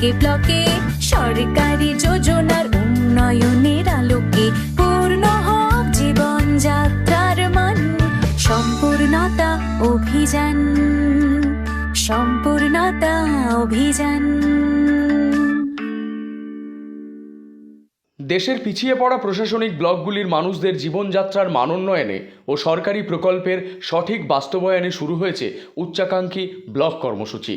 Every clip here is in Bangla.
ব্লকে ব্লকে, সরকারি যোজনার উন্নয়নের আলোকে। পূর্ণ হোক জীবন যাত্রার মান, সম্পূর্ণতা অভিযান সম্পূর্ণতা অভিযান। দেশের পিছিয়ে পড়া প্রশাসনিক ব্লকগুলির মানুষদের জীবনযাত্রার মানোন্নয়নে ও সরকারি প্রকল্পের সঠিক বাস্তবায়নে শুরু হয়েছে উচ্চাকাঙ্ক্ষী ব্লক কর্মসূচি।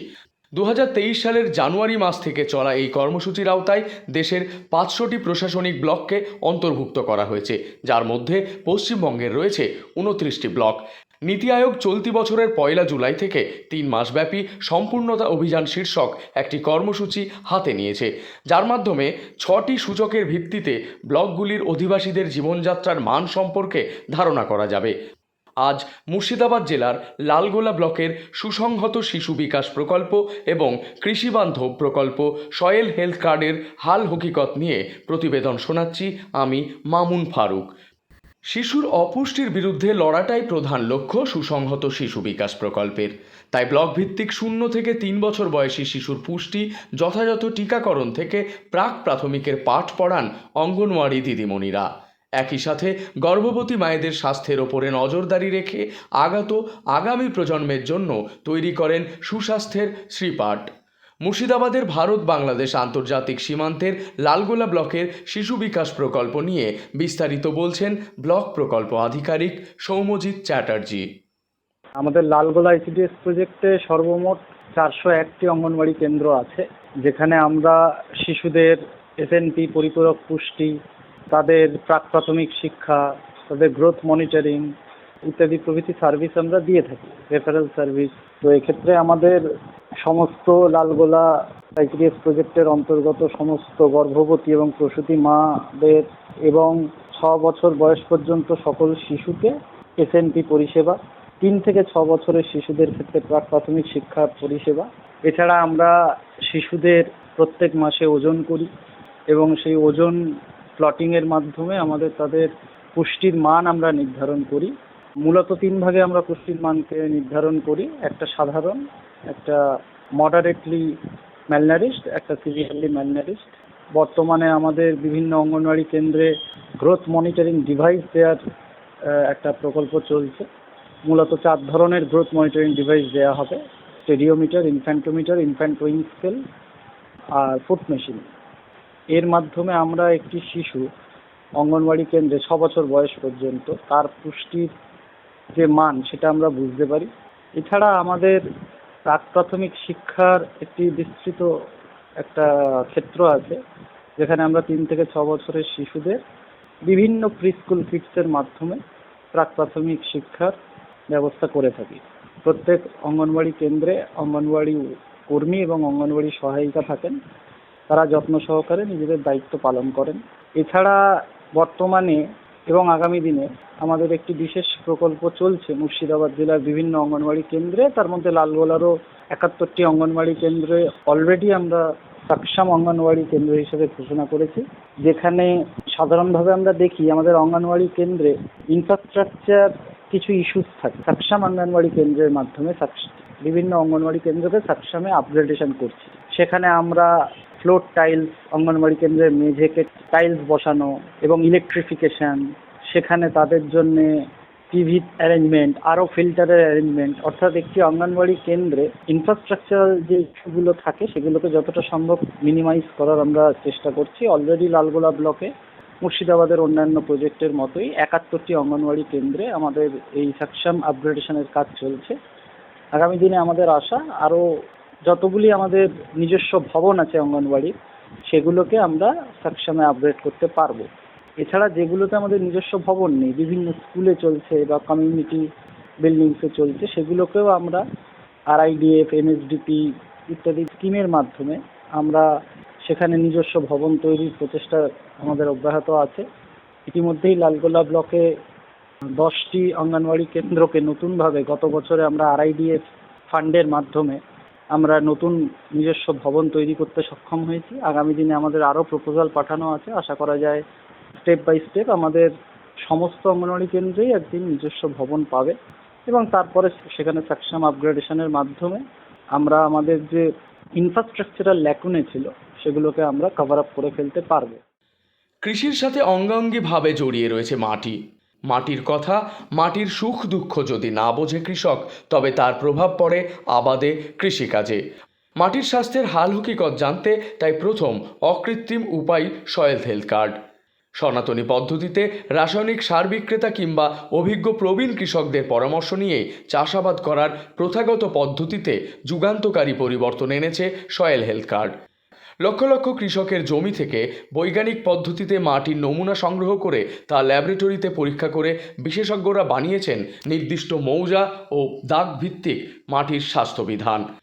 দু হাজার তেইশ সালের জানুয়ারি মাস থেকে চলা এই কর্মসূচির আওতায় দেশের পাঁচশোটি প্রশাসনিক ব্লককে অন্তর্ভুক্ত করা হয়েছে, যার মধ্যে পশ্চিমবঙ্গের রয়েছে উনত্রিশটি ব্লক। নীতি আয়োগ চলতি বছরের পয়লা জুলাই থেকে তিন মাসব্যাপী সম্পূর্ণতা অভিযান শীর্ষক একটি কর্মসূচি হাতে নিয়েছে, যার মাধ্যমে ছটি সূচকের ভিত্তিতে ব্লকগুলির অধিবাসীদের জীবনযাত্রার মান সম্পর্কে ধারণা করা যাবে। আজ মুর্শিদাবাদ জেলার লালগোলা ব্লকের সুসংহত শিশু বিকাশ প্রকল্প এবং কৃষিবান্ধব প্রকল্প সয়েল হেলথ কার্ডের হাল হকিকত নিয়ে প্রতিবেদন শোনাচ্ছি আমি মামুন ফারুক। শিশুর অপুষ্টির বিরুদ্ধে লড়াটাই প্রধান লক্ষ্য সুসংহত শিশু বিকাশ প্রকল্পের। তাই ব্লক ভিত্তিক শূন্য থেকে তিন বছর বয়সী শিশুর পুষ্টি, যথাযথ টিকাকরণ থেকে প্রাক প্রাথমিকের পাঠ পড়ান অঙ্গনওয়াড়ি দিদিমণিরা। একই সাথে গর্ভবতী মায়েদের স্বাস্থ্যের ওপরে নজরদারি রেখে আগত আগামী প্রজন্মের জন্য তৈরি করেন সুস্বাস্থ্যের শ্রীপাঠ। মুর্শিদাবাদের ভারত বাংলাদেশ আন্তর্জাতিক সীমান্তের লালগোলা ব্লকের শিশু বিকাশ প্রকল্প নিয়ে বিস্তারিত বলছেন ব্লক প্রকল্প আধিকারিক সৌম্যজিৎ চ্যাটার্জি। আমাদের লালগোলা আইসিডিএস প্রজেক্টে সর্বমোট চারশো একটি অঙ্গনওয়াড়ি কেন্দ্র আছে, যেখানে আমরা শিশুদের এসএনপি পরিপূরক পুষ্টি তাদের প্রাক প্রাথমিক শিক্ষা, তাদের গ্রোথ মনিটরিং ইত্যাদি প্রভৃতি সার্ভিস আমরা দিয়ে থাকি রেফারেল সার্ভিস তো এক্ষেত্রে আমাদের সমস্ত লালগোলা আইসিডিএস প্রজেক্টের অন্তর্গত সমস্ত গর্ভবতী এবং প্রসূতি মাদের এবং ছ বছর বয়স পর্যন্ত সকল শিশুকে এসএনপি পরিষেবা, তিন থেকে ছ বছরের শিশুদের ক্ষেত্রে প্রাক প্রাথমিক শিক্ষা পরিষেবা। এছাড়া আমরা শিশুদের প্রত্যেক মাসে ওজন করি এবং সেই ওজন প্লটিংয়ের মাধ্যমে আমাদের তাদের পুষ্টির মান আমরা নির্ধারণ করি। মূলত তিন ভাগে আমরা পুষ্টির মানকে নির্ধারণ করি। একটা সাধারণ, একটা মডারেটলি ম্যালনারিস্ট একটা সিভিয়ারলি ম্যালনারিস্ট বর্তমানে আমাদের বিভিন্ন অঙ্গনওয়াড়ি কেন্দ্রে গ্রোথ মনিটরিং ডিভাইস দেওয়ার একটা প্রকল্প চলছে। মূলত চার ধরনের গ্রোথ মনিটরিং ডিভাইস দেওয়া হবে। Stadiometer infantometer infant weighing scale আর ফুট মেশিন এর মাধ্যমে আমরা একটি শিশু অঙ্গনওয়াড়ি কেন্দ্রে ছ বছর বয়স পর্যন্ত, তার পুষ্টির যে মান সেটা আমরা বুঝতে পারি। এছাড়া আমাদের প্রাক প্রাথমিক শিক্ষার একটি বিস্তৃত একটা ক্ষেত্র আছে, যেখানে আমরা তিন থেকে ছ বছরের শিশুদের বিভিন্ন প্রি স্কুল কিটসের মাধ্যমে প্রাক প্রাথমিক শিক্ষার ব্যবস্থা করে থাকি। প্রত্যেক অঙ্গনওয়াড়ি কেন্দ্রে অঙ্গনওয়াড়ি কর্মী এবং অঙ্গনওয়াড়ি সহায়িকা থাকেন। তারা যত্ন সহকারে নিজেদের দায়িত্ব পালন করেন। এছাড়া বর্তমানে এবং আগামী দিনে আমাদের একটি বিশেষ প্রকল্প চলছে মুর্শিদাবাদ জেলার বিভিন্ন অঙ্গনওয়াড়ি কেন্দ্রে। তার মধ্যে লালগোলারও একাত্তরটি অঙ্গনওয়াড়ি কেন্দ্রে অলরেডি আমরা সাকসাম অঙ্গনওয়াড়ি কেন্দ্র হিসেবে ঘোষণা করেছি, যেখানে সাধারণভাবে আমরা দেখি আমাদের অঙ্গনওয়াড়ি কেন্দ্রে ইনফ্রাস্ট্রাকচার কিছু ইস্যুস থাকে। সক্ষম অঙ্গনওয়াড়ি কেন্দ্রের মাধ্যমে বিভিন্ন অঙ্গনওয়াড়ি কেন্দ্রকে সাকসামে আপগ্রেডেশন করছি। সেখানে আমরা ফ্লোর টাইলস অঙ্গনওয়াড়ি কেন্দ্রের মেঝেকে টাইলস বসানো এবং ইলেকট্রিফিকেশন সেখানে তাদের জন্য টিভি অ্যারেঞ্জমেন্ট আরও ফিল্টারের অ্যারেঞ্জমেন্ট অর্থাৎ একটি অঙ্গনওয়াড়ি কেন্দ্রে ইনফ্রাস্ট্রাকচারাল যে ইস্যুগুলো থাকে, সেগুলোকে যতটা সম্ভব মিনিমাইজ করার আমরা চেষ্টা করছি। অলরেডি লালগোলা ব্লকে মুর্শিদাবাদের অন্যান্য প্রজেক্টের মতোই একাত্তরটি অঙ্গনওয়াড়ি কেন্দ্রে আমাদের এই সাকসাম আপগ্রেডেশনের কাজ চলছে। আগামী দিনে আমাদের আশা আরও যতগুলি আমাদের নিজস্ব ভবন আছে অঙ্গনওয়াড়ির সেগুলোকে আমরা সাকসামে আপগ্রেড করতে পারব। এছাড়া যেগুলোতে আমাদের নিজস্ব ভবন নেই, বিভিন্ন স্কুলে চলছে বা কমিউনিটি বিল্ডিংসে চলছে, সেগুলোকেও আমরা আরআইডিএফ এমএসডিপি ইত্যাদি স্কিমের মাধ্যমে আমরা সেখানে নিজস্ব ভবন তৈরির প্রচেষ্টা আমাদের অব্যাহত আছে। ইতিমধ্যেই লালগোলা ব্লকে দশটি অঙ্গনওয়াড়ি কেন্দ্রকে নতুনভাবে গত বছরে আমরা আরআইডিএফ ফান্ডের মাধ্যমে আমরা নতুন নিজস্ব ভবন তৈরি করতে সক্ষম হয়েছি। আগামী দিনে আমাদের আরও প্রপোজাল পাঠানো আছে। আশা করা যায় স্টেপ বাই স্টেপ আমাদের সমস্ত অঙ্গনওয়াড়ি কেন্দ্রেই একদিন নিজস্ব ভবন পাবে এবং তারপরে সেখানে সাকসাম আপগ্রেডেশনের মাধ্যমে আমরা আমাদের যে ইনফ্রাস্ট্রাকচারাল ল্যাকুনে ছিল, সেগুলোকে আমরা কভার আপ করে ফেলতে পারব। কৃষির সাথে অঙ্গাঙ্গিভাবে জড়িয়ে রয়েছে মাটি। মাটির কথা, মাটির সুখ দুঃখ যদি না বোঝে কৃষক, তবে তার প্রভাব পড়ে আবাদে কৃষিকাজে। মাটির স্বাস্থ্যের হাল হকিকত জানতে তাই প্রথম অকৃত্রিম উপায় সয়েল হেলথ কার্ড। সনাতনী পদ্ধতিতে রাসায়নিক সার বিক্রেতা কিংবা অভিজ্ঞ প্রবীণ কৃষকদের পরামর্শ নিয়ে চাষাবাদ করার প্রথাগত পদ্ধতিতে যুগান্তকারী পরিবর্তন এনেছে soil health card. Lakh lakh কৃষকের জমি থেকে বৈজ্ঞানিক পদ্ধতিতে মাটির নমুনা সংগ্রহ করে তা ল্যাবরেটরিতে পরীক্ষা করে বিশেষজ্ঞরা বানিয়েছেন নির্দিষ্ট মৌজা ও দাগ ভিত্তিক মাটির স্বাস্থ্যবিধান।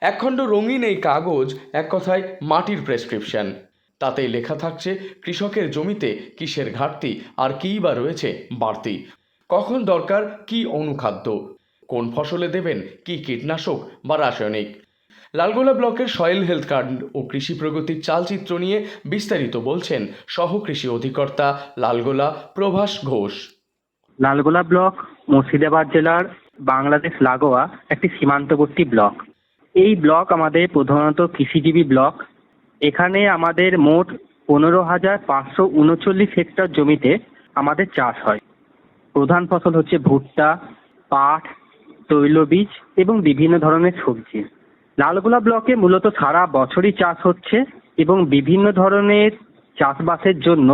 একখণ্ড রঙিন এই কাগজ এক কথায় মাটির প্রেসক্রিপশন। তাতেই লেখা থাকছে কৃষকের জমিতে কিসের ঘাটতি আর কী বা রয়েছে বাড়তি। কখন দরকার কি অনুখাদ্য? কোন ফসলে দেবেন কি কীটনাশক বা রাসায়নিক? লালগোলা ব্লকের সয়েল হেলথ কার্ড ও কৃষি প্রগতির চালচিত্র নিয়ে বিস্তারিত বলছেন সহ কৃষি অধিকর্তা লালগোলা প্রভাস ঘোষ। লালগোলা ব্লক মুর্শিদাবাদ জেলার বাংলাদেশ লাগোয়া একটি সীমান্তবর্তী ব্লক। এই ব্লক আমাদের প্রধানত কৃষিজীবী ব্লক। এখানে আমাদের মোট পনেরো হাজার পাঁচশো উনচল্লিশ হেক্টর জমিতে আমাদের চাষ হয়। প্রধান ফসল হচ্ছে ভুট্টা, পাট, তৈলবীজ এবং বিভিন্ন ধরনের সবজি। লালগোলা ব্লকে মূলত সারা বছরই চাষ হচ্ছে এবং বিভিন্ন ধরনের চাষবাসের জন্য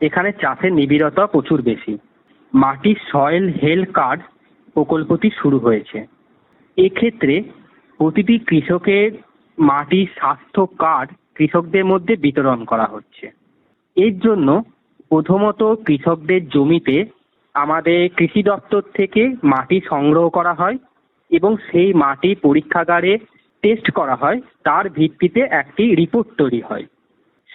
এখানে চাষের নিবিড়তা প্রচুর বেশি। মাটির সয়েল হেলথ কার্ড প্রকল্পটি শুরু হয়েছে। এক্ষেত্রে প্রতিটি কৃষকের মাটির স্বাস্থ্য কার্ড কৃষকদের মধ্যে বিতরণ করা হচ্ছে। এর জন্য প্রথমত কৃষকদের জমিতে আমাদের কৃষি দপ্তর থেকে মাটি সংগ্রহ করা হয় এবং সেই মাটি পরীক্ষাগারে টেস্ট করা হয়, তার ভিত্তিতে একটি রিপোর্ট তৈরি হয়।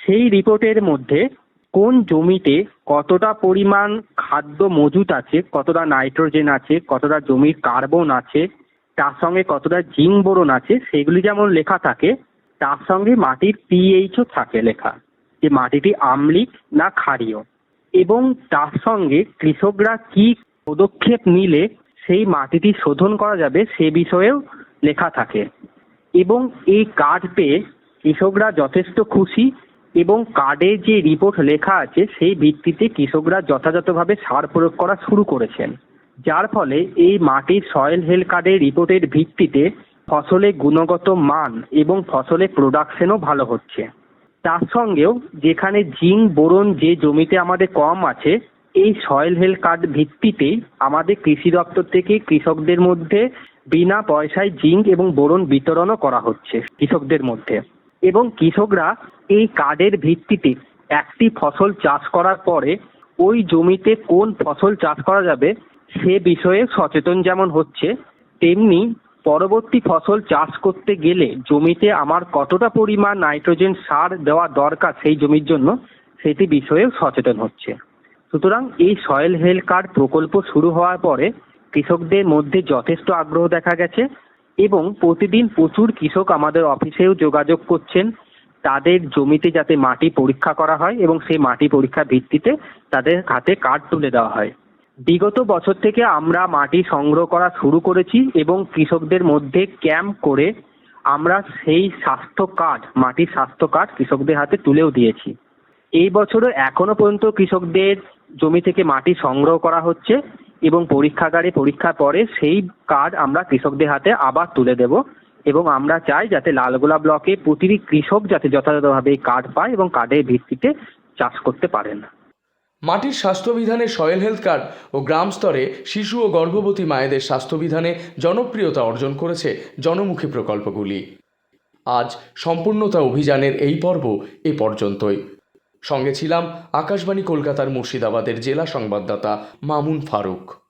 সেই রিপোর্টের মধ্যে কোন জমিতে কতটা পরিমাণ খাদ্য মজুত আছে, কতটা নাইট্রোজেন আছে, কতটা জমির কার্বন আছে, তার সঙ্গে কতটা জিঙ্ক বোরন আছে, সেগুলি যেমন লেখা থাকে, তার সঙ্গে মাটির পিএইচও থাকে লেখা। যে মাটিটি আম্লিক না ক্ষারীয়। এবং তার সঙ্গে কৃষকরা কি পদক্ষেপ নিলে সেই মাটিটি শোধন করা যাবে, সে বিষয়েও লেখা থাকে। এবং এই কার্ড পেয়ে কৃষকরা যথেষ্ট খুশি এবং কার্ডে যে রিপোর্ট লেখা আছে, সেই ভিত্তিতে কৃষকরা যথাযথভাবে সার প্রয়োগ করা শুরু করেছেন। যার ফলে এই মাটির সয়েল হেলথ কার্ডের রিপোর্টের ভিত্তিতে ফসলের গুণগত মান এবং ফসলের প্রোডাকশনও ভালো হচ্ছে। তার সঙ্গেও যেখানে জিঙ্ক বোরন যে জমিতে আমাদের কম আছে এই সয়েল হেলথ কার্ড ভিত্তিতেই আমাদের কৃষি দপ্তর থেকে কৃষকদের মধ্যে বিনা পয়সায় জিঙ্ক এবং বোরন বিতরণও করা হচ্ছে কৃষকদের মধ্যে। এবং কৃষকরা এই কার্ডের ভিত্তিতে একটি ফসল চাষ করার পরে ওই জমিতে কোন ফসল চাষ করা যাবে সে বিষয়ে সচেতন যেমন হচ্ছে, তেমনি পরবর্তী ফসল চাষ করতে গেলে জমিতে আমার কতটা পরিমাণ নাইট্রোজেন সার দেওয়া দরকার সেই জমির জন্য সেটি বিষয়ে সচেতন হচ্ছে। সুতরাং এই সয়েল হেলথ কার্ড প্রকল্প শুরু হওয়ার পরে কৃষকদের মধ্যে যথেষ্ট আগ্রহ দেখা গেছে এবং প্রতিদিন প্রচুর কৃষক আমাদের অফিসেও যোগাযোগ করছেন। তাদের জমিতে যাতে মাটি পরীক্ষা করা হয় এবং সেই মাটি পরীক্ষার ভিত্তিতে তাদের হাতে কার্ড তুলে দেওয়া হয়। বিগত বছর থেকে আমরা মাটি সংগ্রহ করা শুরু করেছি এবং কৃষকদের মধ্যে ক্যাম্প করে আমরা সেই স্বাস্থ্য কার্ড, মাটির স্বাস্থ্য কার্ড কৃষকদের হাতে তুলেও দিয়েছি। এই বছরও এখনও পর্যন্ত কৃষকদের জমি থেকে মাটি সংগ্রহ করা হচ্ছে এবং পরীক্ষাগারে পরীক্ষার পরে সেই কার্ড আমরা কৃষকদের হাতে আবার তুলে দেব এবং আমরা চাই যাতে লালগোলা ব্লকে প্রতিটি কৃষক যাতে যথাযথভাবে এই কার্ড পায় এবং কার্ডের ভিত্তিতে চাষ করতে পারেন। মাটির স্বাস্থ্যবিধানে সয়েল হেলথ কার্ড ও গ্রাম স্তরে শিশু ও গর্ভবতী মায়েদের স্বাস্থ্যবিধানে জনপ্রিয়তা অর্জন করেছে জনমুখী প্রকল্পগুলি। আজ সম্পূর্ণতা অভিযানের এই পর্ব এ পর্যন্তই। সঙ্গে ছিলাম আকাশবাণী কলকাতার মুর্শিদাবাদের জেলা সংবাদদাতা মামুন ফারুক।